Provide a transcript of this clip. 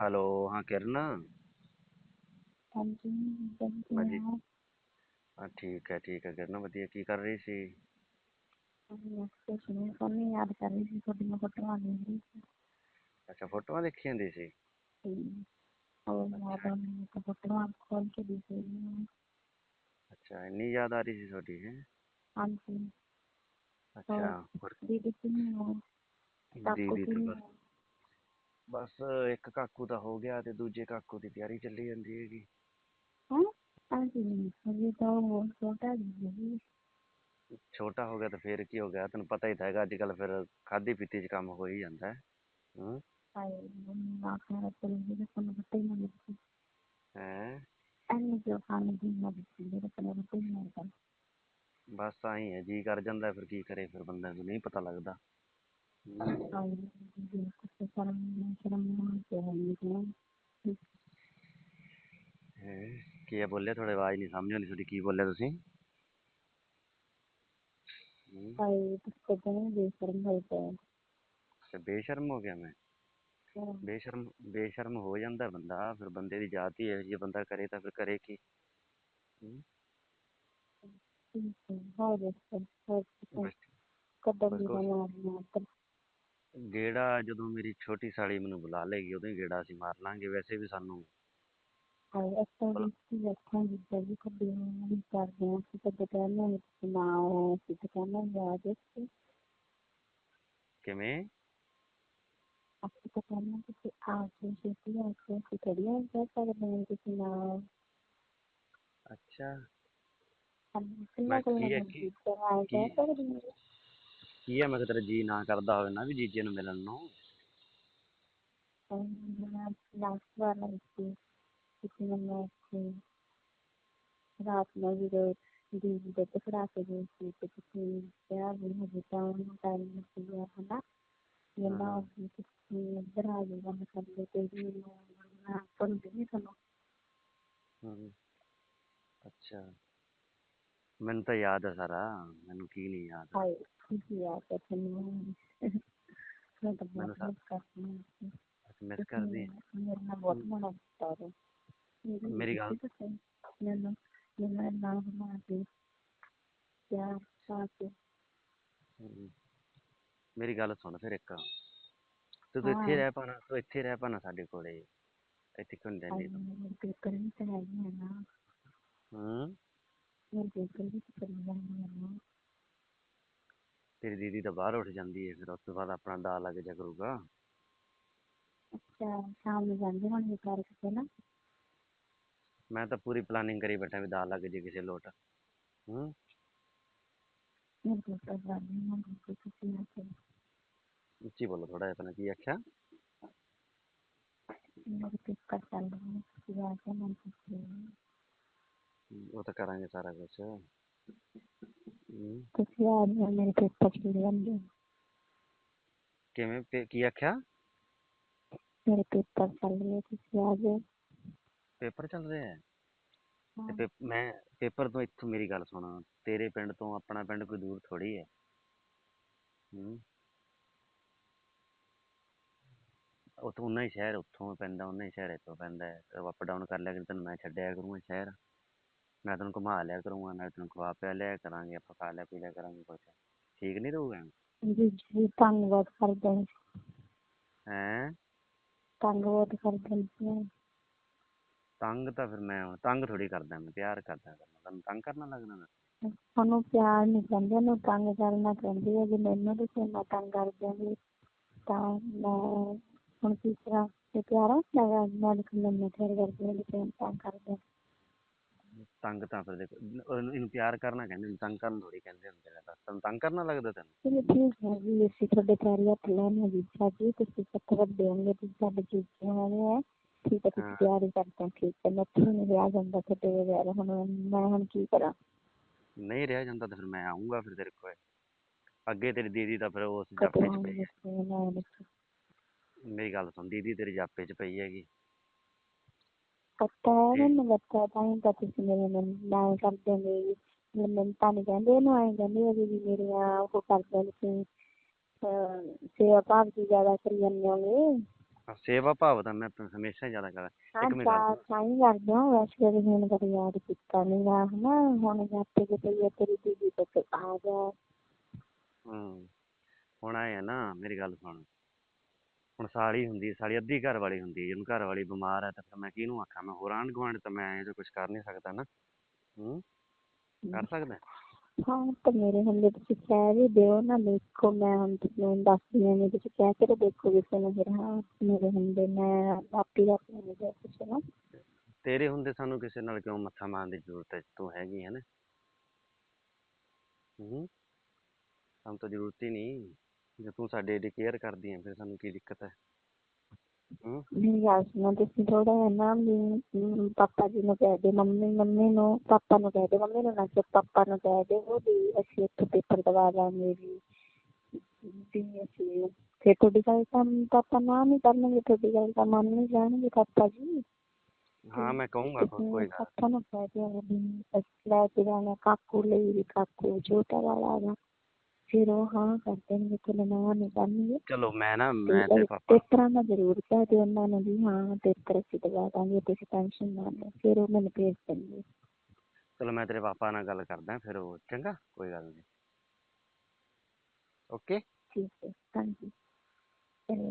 Hello ਹਾਂ ਕਿਰਨ ਹਾਂਜੀ ਵਧੀਆ ਹਾਂਜੀ। ਹਾਂ ਹਾਂ ਠੀਕ ਹੈ ਠੀਕ ਹੈ ਕਿਰਨ ਵਧੀਆ ਕੀ ਕਰ ਰਹੀ ਸੀ ਮੈਂ ਕੁਛ ਨਹੀਂ ਤੁਹਾਨੂੰ ਯਾਦ ਕਰ ਰਹੀ ਸੀ ਤੁਹਾਡੀਆਂ ਫੋਟੋਆਂ ਦੇਖ ਰਹੀ ਸੀ ਅੱਛਾ ਫੋਟੋਆਂ ਦੇਖੀ ਜਾਂਦੀ ਸੀ ਤੇ ਉਹ ਯਾਦ ਆ ਮੈਨੂੰ ਤਾਂ ਫੋਟੋਆਂ ਖੋਲ ਕੇ ਦੇਖ ਰਹੀ ਹਾਂ ਅੱਛਾ ਇੰਨੀ ਯਾਦ ਆ ਰਹੀ ਸੀ ਤੁਹਾਡੀ ਹੈ ਹਾਂਜੀ ਅੱਛਾ ਹੋਰ ਦੀਦੀ ਕਿਵੇਂ ਹੋ ਕਾਕੂ ਦੀਦੀ ਤਾਂ ਕਿਵੇਂ ਬਸ ਹੋ ਬਸ ਇੱਕ ਕਾਕੂ ਤਾਂ ਹੋ ਗਿਆ ਤੇ ਦੂਜੇ ਕਾਕੂ ਦੀ ਤਿਆਰੀ ਚੱਲੀ ਜਾਂਦੀ ਹੈਗੀ। ਹੈਂ ਤਾਂ ਉਹ ਛੋਟਾ ਜਿਹਾ ਜੀ। ਛੋਟਾ ਹੋ ਗਿਆ ਤਾਂ ਫੇਰ ਕੀ ਹੋ ਗਿਆ ਤੈਨੂੰ ਪਤਾ ਹੀ ਤਾਂ ਹੈਗਾ ਅੱਜ ਕੱਲ ਫਿਰ ਖਾਦੀ ਪੀਤੀ 'ਚ ਕੰਮ ਹੋ ਹੀ ਜਾਂਦਾ ਹੈ। ਹੂੰ। ਹਾਏ ਮੰਮਾ ਚਲ ਐਨੀ ਜੋ ਖਾਣੇ ਦੀ ਮੇਰੇ ਕੋਲ ਬਸ ਹੀ ਹੈ ਜੀ ਕਰ ਜਾਂਦਾ ਫਿਰ ਕੀ ਕਰੇ ਫਿਰ ਬੰਦੇ ਨੂੰ ਨਹੀਂ ਪਤਾ ਲੱਗਦਾ। और हमको शर्म शर्म शर्म केह् बोले थुआढ़ी अवाज नी समझ औंदी थुआढ़ी की बोले तुसें हम्म। अच्छा बेशर्म हो गया मैं? बेशर्म बेशर्म हो जाता है बंदा फिर बंदे की जात ही है बंदा करे तो फिर करे की? हम्म। बस ਗੇੜਾ ਜਦੋਂ ਮੇਰੀ ਛੋਟੀ ਸਾਲੀ ਮੈਨੂੰ ਬੁਲਾ ਲੇਗੀ ਉਦੋਂ ਹੀ ਗੇੜਾ ਅਸੀਂ ਮਾਰ ਲਾਂਗੇ ਵੈਸੇ ਵੀ ਸਾਨੂੰ ਹਾਏ ਅੱਛਾ ਜੀ ਕੀ ਰੱਖਾਂ ਜੀ ਜੀ ਕਦੇ ਨਹੀਂ ਕਰਦੇ ਹਾਂ ਅਸੀਂ ਕਦੇ ਕਹਿੰਦੇ ਨਹੀਂ ਤੁਸੀਂ ਨਾ ਆਓ ਅਸੀਂ ਤਾਂ ਕਹਿੰਦੇ ਯਾਦ ਹੈ ਕਿਵੇਂ ਅਸੀਂ ਤਾਂ ਕਹਿੰਦੇ ਹਾਂ ਤੁਸੀਂ ਆ ਕੇ ਛੇਤੀ ਆ ਕੇ ਅਸੀਂ ਥੋੜ੍ਹੀ ਨਾ ਕਹਿ ਸਕਦੇ ਹਾਂ ਤੁਸੀਂ ਨਾ ਆਓ ਅੱਛਾ ਸਾਨੂੰ ਕਿੰਨਾ ਮੈਂ ਕੁ ਕੀ ਹੈ ਮਜ਼ਬੂਰ ਕੀ ਕਰਾਂ ਕਹਿ ਕੀ ਸਕਦੇ ਹਾਂ ਕੀ ਆ ਮੈਂ ਕਿਹਾ ਤੇਰਾ ਜੀ ਨਾ ਕਰਦਾ ਹੋਵੇ ਨਾ ਵੀ ਜੀਜੇ ਨੂੰ ਮਿਲਣ ਨੂੰ। ਲਾਸਟ ਵਾਰ ਆਈ ਸੀ ਕਿਸੇ ਨੇ ਮੈਂ ਇੱਥੇ ਰਾਤ ਨੂੰ ਜਦੋਂ ਦੀਦੀ ਦੇ ਫੜਾ ਕੇ ਗਈ ਸੀ ਤੇ ਤੁਸੀਂ ਕਿਹਾ ਵੀ ਹਜੇ ਤਾਂ ਉਹਨੂੰ ਟਾਈਮ ਨਹੀਂ ਗਿਆ ਹਨਾ? ਇਹਨਾਂ ਹਾਂ। ਵੀ ਤੁਸੀਂ ਇੱਧਰ ਆ ਜਾਊਗਾ ਮੈਂ ਕਰਦੇ ਤੇ ਵੀ ਮੈਂ ਭੁੱਲਦੀ ਨਹੀਂ ਤੁਹਾਨੂੰ। ਹੂੰ ਅੱਛਾ। ਮੈਨੂੰ ਤਾਂ ਯਾਦ ਹੈ ਸਾਰਾ ਮੈਨੂੰ ਕੀ ਨਹੀਂ ਯਾਦ। ਹਾਏ। ਤੁਸੀਂ ਆ ਕੇ ਤੁਹਾਨੂੰ ਮੈਂ ਤਾਂ ਮੈਨੂੰ ਬਹੁਤ ਸਾ- ਮਿਸ ਕਰਦੀ ਹਾਂ ਮਿਸ ਤੁਸੀਂ ਕਰਦੀ ਹੈ। ਮੇਰੇ ਨਾਲ ਬਹੁਤ ਮਾੜਾ ਕੀਤਾ ਹੈ ਮੇਰੀ ਗੱਲ ਮੈਨੂੰ ਮੈਨੂੰ ਨਾ ਬਣਾ ਕੇ ਪਿਆਰ ਪਾ ਕੇ ਹੂੰ। ਮੇਰੀ ਗੱਲ ਸੁਣ ਫਿਰ ਇੱਕ ਤੂੰ ਤਾਂ ਇੱਥੇ ਹਾਂ। ਰਹਿ ਪਾਣਾ ਤੂੰ ਇੱਥੇ ਰਹਿ ਪਾਣਾ ਸਾਡੇ ਕੋਲੇ ਇੱਥੇ ਕਿਉਂ ਨੀ ਰਹਿੰਦੀ ਹਾਏ ਤੂੰ ਮੇਰੇ ਪੇਪਰ ਵੀ ਤਾਂ ਹੈਗੇ ਆ ਨਾ ਹੂੰ ਮੇਰੇ ਪੇਪਰ ਵੀ ਤਾਂ ਕਰੀ ਜਾਂਦੇ ਆ ਨਾ ਤੇਰੀ ਦੀਦੀ ਤਾਂ ਬਾਹਰ ਉੱਠ ਜਾਂਦੀ ਹੈ ਫਿਰ ਉਸ ਤੋਂ ਬਾਅਦ ਆਪਣਾ ਦਾ ਲੱਗ ਜਾ ਕਰੂਗਾ ਅੱਛਾ ਸ਼ਾਮ ਨੂੰ ਜਾਂਦੇ ਹੋਣਗੇ ਪਾਰਕ ਤੇ ਨਾ ਮੈਂ ਤਾਂ ਪੂਰੀ ਪਲਾਨਿੰਗ ਕਰੀ ਬੈਠਾ ਵੀ ਦਾ ਲੱਗ ਜੇ ਕਿਸੇ ਲੋਟ ਹੂੰ ਮੇਰੇ ਪੇਪਰ ਜਾਂਦੇ ਹੋਣਗੇ ਤੇ ਤੁਸੀਂ ਨਾ ਕਰੋ ਉੱਚੀ ਬੋਲੋ ਥੋੜਾ ਜਿਹਾ ਆਪਣਾ ਕੀ ਆਖਿਆ ਮੇਰੇ ਪੇਪਰ ਚੱਲ ਰਹੇ ਨੇ ਤੁਸੀਂ ਆ ਕੇ ਮੈਨੂੰ ਪੁੱਛ ਲਿਓ ਹੂੰ, ਉਹ ਤਾਂ ਕਰਾਂਗੇ ਸਾਰਾ ਕੁਝ ਹੂੰ ਤੁਸੀਂ ਆ ਜਾਓ ਮੇਰੇ ਪੇਪਰ ਚੱਲ ਜਾਂਦੇ ਕਿਵੇਂ ਪੇ- ਕੀ ਆਖਿਆ? ਮੇਰੇ ਪੇਪਰ ਚੱਲ ਰਹੇ ਤੁਸੀਂ ਆ ਜਾਓ। ਪੇਪਰ ਚੱਲ ਰਿਹਾ ਹੈ। ਤੇ ਹਾਂ। ਪੇ- ਮੈਂ ਪੇਪਰ ਤੋਂ ਇੱਥੋਂ ਮੇਰੀ ਗੱਲ ਸੁਣ। ਤੇਰੇ ਪਿੰਡ ਤੋਂ ਆਪਣਾ ਪਿੰਡ ਕੋਈ ਦੂਰ ਥੋੜੀ ਹੈ ਹੂੰ। ਉੱਥੋਂ ਉਨਾ ਹੀ ਸ਼ਹਿਰ ਉੱਥੋਂ ਪੈਂਦਾ ਉਨਾ ਹੀ ਸ਼ਹਿਰ ਇੱਥੋਂ ਪੈਂਦਾ। ਅਪ ਡਾਊਨ ਕਰ ਲਿਆ ਕਰੀ ਤੈਨੂੰ ਮੈਂ ਛੱਡਿਆ ਕਰੂੰਗਾ ਸ਼ਹਿਰ। ਮੈਂ ਤੈਨੂੰ ਘੁਮਾ ਲਿਆ ਕਰੂੰਗਾ ਮੈਂ ਤੈਨੂੰ ਖਵਾ ਪਿਆ ਲਿਆ ਕਰਾਂਗੇ ਆਪਾਂ ਖਾ ਲਿਆ ਪੀ ਲਿਆ ਕਰਾਂਗੇ ਕੁਛ ਠੀਕ ਨਹੀਂ ਰਹੂਗਾ ਜੀ ਜੀ ਬਹੁਤ ਕਰਦੇ ਹੈਂ ਤੰਗ ਬਹੁਤ ਕਰਦੇ ਨੇ ਤੰਗ ਤਾਂ ਫਿਰ ਮੈਂ ਤੰਗ ਥੋੜੀ ਕਰਦਾ ਮੈਂ ਪਿਆਰ ਕਰਦਾ ਤੈਨੂੰ ਤੰਗ ਕਰਨਾ ਲੱਗਦਾ ਮੈਂ ਉਹਨੂੰ ਪਿਆਰ ਨਹੀਂ ਕਹਿੰਦੇ ਉਹਨੂੰ ਤੰਗ ਕਰਨਾ ਕਹਿੰਦੀ ਹੈ ਜੇ ਮੈਨੂੰ ਤੁਸੀਂ ਇੰਨਾ ਤੰਗ ਕਰਦੇ ਹੋ ਤਾਂ ਮੈਂ ਹੁਣ ਕਿਸ ਤਰ੍ਹਾਂ ਤੇ ਪਿਆਰਾ ਲਗਾ ਮੈਂ ਮੈਨੂੰ ਫਿਰ ਕਰਦੇ ਹਾਂ ਤੇ ਤੰਗ ਕਰਦੇ ਤੰਗ ਤਾਂ ਫਿਰ ਦੇਖੋ ਉਹਨੂੰ- ਇਹਨੂੰ ਪਿਆਰ ਕਰਨਾ ਕਹਿੰਦੇ ਨੇ ਤੰਗ ਕਰਨ ਥੋੜੀ ਕਹਿੰਦੇ ਹੁੰਦੇ ਨੇ ਦੱਸ ਤੈਨੂੰ ਤੰਗ ਕਰਨਾ ਲੱਗਦਾ ਤੈਨੂੰ? ਚਲੋ ਠੀਕ ਹੈ ਜੀ ਅਸੀਂ ਤੁਹਾਡੇ ਪੈਰੀ ਹੱਥ ਲਾਉਣੇ ਜੀ ਜੀ ਤੁਸੀਂ ਸੱਤ ਵੱਡੇ ਹੋਣਗੇ ਤੁਸੀਂ ਸਾਡੇ ਚੀਜ਼ਾਂ ਵਾਲੇ ਹੈ। ਠੀਕ ਹੈ ਤੁਸੀਂ ਹਾਂ। ਪਿਆਰ ਹੀ ਕਰਦੇ ਹੋ ਠੀਕ ਹੈ ਮੈਂ ਨਹੀਂ ਰਿਹਾ ਜਾਂਦਾ ਤੁਹਾਡੇ ਬਗੈਰ ਹੁਣ ਮੈਂ ਹੁਣ ਕੀ ਕਰਾਂ? ਨਹੀਂ ਰਿਹਾ ਜਾਂਦਾ ਤਾਂ ਫਿਰ ਮੈਂ ਆਉਂਗਾ ਫਿਰ ਤੇਰੇ ਕੋਲ। ਅੱਗੇ ਤੇਰੀ ਦੀਦੀ ਤਾਂ ਫਿਰ ਉਸ ਕਦੋਂ ਜਾਪੇ 'ਚ ਆਉਂਗੇ ਪਈ ਹੈ। ਤੁਸੀਂ ਮੈਂ ਦੱਸੋ ਮੇਰੀ ਗੱਲ ਸੁਣ ਦੀਦੀ ਤੇਰੀ ਜਾਪੇ 'ਚ ਪਈ ਹੈਗੀ। ਪਤਾ ਹੈ। ਮੈਨੂੰ ਪਤਾ ਤਾਂ ਹੀ ਤਾਂ ਤੁਸੀਂ ਮੇਰੇ ਨਾਲ ਨਾ ਕਰਦੇ ਨੇ ਜੀ ਮੈਨੂੰ ਤਾਂ ਨਹੀਂ ਕਹਿੰਦੇ ਇਹਨੂੰ ਐਂ ਕਹਿੰਦੇ ਆ ਵੀ ਮੇਰੀਆਂ ਉਹ ਕਰਦੇ ਨੇ ਤੁਸੀਂ ਸੇਵਾ ਭਾਵ ਦੀ ਜ਼ਿਆਦਾ ਕਰੀ ਜਾਂਦੇ ਹੋਗੇ। ਹਾਂ, ਸੇਵਾ ਭਾਵ ਤਾਂ ਮੈਂ ਹਮੇਸ਼ਾ ਹੀ ਜ਼ਿਆਦਾ ਕਰਦਾ। ਹਾਂ ਇੱਕ ਮਿੰਟ ਗੱਲ ਤਾਂ ਹੀ ਕਰਦੇ ਹਾਂ ਵੈਸੇ ਕਦੇ ਹੁਣ ਕਦੇ ਯਾਦ ਕੀਤਾ ਨੀ ਗਾ ਹਨਾ। ਹੁਣ ਜਾਤੇ ਕਿਤੇ ਜਾਂ ਤੇਰੀ ਦੀਦੀ ਤੱਕ ਆ ਗਿਆ। ਹੂੰ ਹੁਣ ਆਏ ਆ ਨਾ ਮੇਰੀ ਗੱਲ ਸੁਣ। ਹੁਣ ਸਾਲੀ ਹੁੰਦੀ ਸਾਲੀ ਅੱਧੀ ਘਰ ਵਾਲੀ ਹੁੰਦੀ ਜਿਹਨੂੰ ਘਰ ਵਾਲੀ ਬਿਮਾਰ ਹੈ ਤਾਂ ਫਿਰ ਮੈਂ ਕਿਹਨੂੰ ਆਖਾਂ? ਮੈਂ ਹੋਰ ਆਂਢ ਗੁਆਂਢ ਤਾਂ ਮੈਂ ਇਹ ਕੁਝ ਕਰ ਨਹੀਂ ਸਕਦਾ ਨਾ। ਹੂੰ? ਕਰ ਸਕਦਾ ਹਾਂ? ਤਾਂ ਮੇਰੇ ਹੁੰਦੇ ਤੁਸੀਂ ਕਹਿ ਵੀ ਦਿਓ ਨਾ ਦੇਖੋ ਮੈਂ ਹੁਣ ਤੁਹਾਨੂੰ ਦੱਸਦੀ ਹਾਂ ਨਹੀਂ ਤੁਸੀਂ ਕਹਿ ਕੇ ਤਾਂ ਦੇਖੋ ਕਿਸੇ ਨੂੰ ਫਿਰ ਹਾਂ ਮੇਰੇ ਹੁੰਦੇ ਮੈਂ ਆਪੀ ਰੱਖ ਲੈਂਦੀ ਹਾਂ ਕਿਸੇ ਨੂੰ। ਤੇਰੇ ਹੁੰਦੇ ਸਾਨੂੰ ਕਿਸੇ ਨਾਲ ਕਿਉਂ ਮੱਥਾ ਮਾਰਨ ਦੀ ਜ਼ਰੂਰਤ ਹੈ? ਤੂੰ ਹੈਗੀ ਹੈ ਨਾ। ਹੂੰ? ਸਾਨੂੰ ਤਾਂ ਜ਼ਰੂਰਤ ਹੀ ਨਹੀਂ। ਜੇ ਤੂੰ ਸਾਡੇ ਏਡੀ ਕੇਅਰ ਕਰਦੀ ਹੈ ਫਿਰ ਸਾਨੂੰ ਕੀ ਦਿੱਕਤ ਹੈ ਹੂੰ ਮੇਰੀ ਗੱਲ ਸੁਣੋ ਤੁਸੀਂ ਥੋੜਾ ਹੈ ਨਾ ਵੀ ਅਮ, ਪਾਪਾ ਜੀ ਨੂੰ ਕਹਿ ਦੇ ਮੰਮੀ ਮੰਮੀ ਨੂੰ ਪਾਪਾ ਨੂੰ ਕਹਿ ਦੇ ਮੰਮੀ ਨੂੰ ਨਾ ਕਿ ਪਾਪਾ ਨੂੰ ਕਹਿ ਦੇ ਉਹ ਵੀ ਅਸੀਂ ਇੱਥੇ ਪੇਪਰ ਦਵਾ ਲਾਂਗੇ ਵੀ ਵੀ ਅਸੀਂ ਫਿਰ ਤੁਹਾਡੀ ਗੱਲ ਤਾਂ ਪਾਪਾ ਨਾ ਨਹੀਂ ਕਰਨਗੇ ਤੁਹਾਡੀ ਗੱਲ ਤਾਂ ਮੰਨ ਨਹੀਂ ਜਾਣਗੇ ਪਾਪਾ ਜੀ ਹਾਂ ਮੈਂ ਕਹੂੰਗਾ ਕੋਈ ਤੁਸੀਂ ਕੋਈ ਗੱਲ ਪਾਪਾ ਨੂੰ ਕਹਿ ਦਿਓ ਵੀ ਅਸੀਂ ਲੈ ਕੇ ਜਾਣਾ ਕਾਕੂ ਲਈ ਵੀ ਕਾਕੂ ਛੋਟਾ ਵਾਲਾ ਵਾ ਫਿਰ ਉਹ ਹਾਂ ਕਰ ਦੇਣਗੇ ਤੁਹਾਨੂੰ ਨਾ ਨਹੀਂ ਕਰਨਗੇ ਚਲੋ ਮੈਂ ਨਾ ਤੇ ਮੈਂ ਇਹ ਪਾਪਾ ਪੇਪਰਾਂ ਦਾ ਜ਼ਰੂਰ ਕਹਿ ਦਿਓ ਉਹਨਾਂ ਨੂੰ ਵੀ ਹਾਂ ਪੇਪਰ ਅਸੀਂ ਦਵਾ ਦਾਂਗੇ ਤੁਸੀਂ ਟੈਨਸ਼ਨ ਨਾ ਲਓ ਫਿਰ ਉਹ ਮੈਨੂੰ ਭੇਜ ਦੇਣਗੇ। ਚਲੋ ਮੈਂ ਤੇਰੇ ਪਾਪਾ ਨਾਲ ਗੱਲ ਕਰਦਾ ਫਿਰ ਉਹ ਚੰਗਾ ਕੋਈ ਗੱਲ ਨਹੀਂ ਓਕੇ? ਠੀਕ ਹੈ ਹਾਂਜੀ।